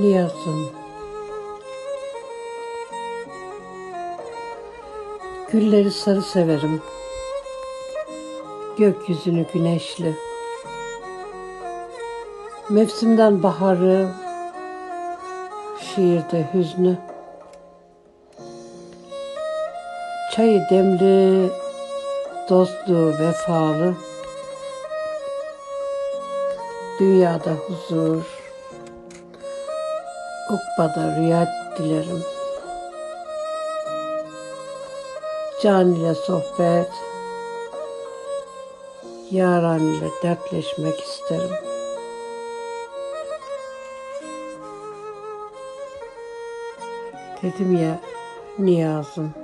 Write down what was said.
Niyazım. Gülleri sarı severim. Gökyüzünü güneşli. Mevsimden baharı, şiirde hüznü. Çayı demli, dostluğu vefalı. Dünyada huzur, ukbada rüya dilerim. Can ile sohbet, yaran ile dertleşmek isterim. Dedim ya niyazım.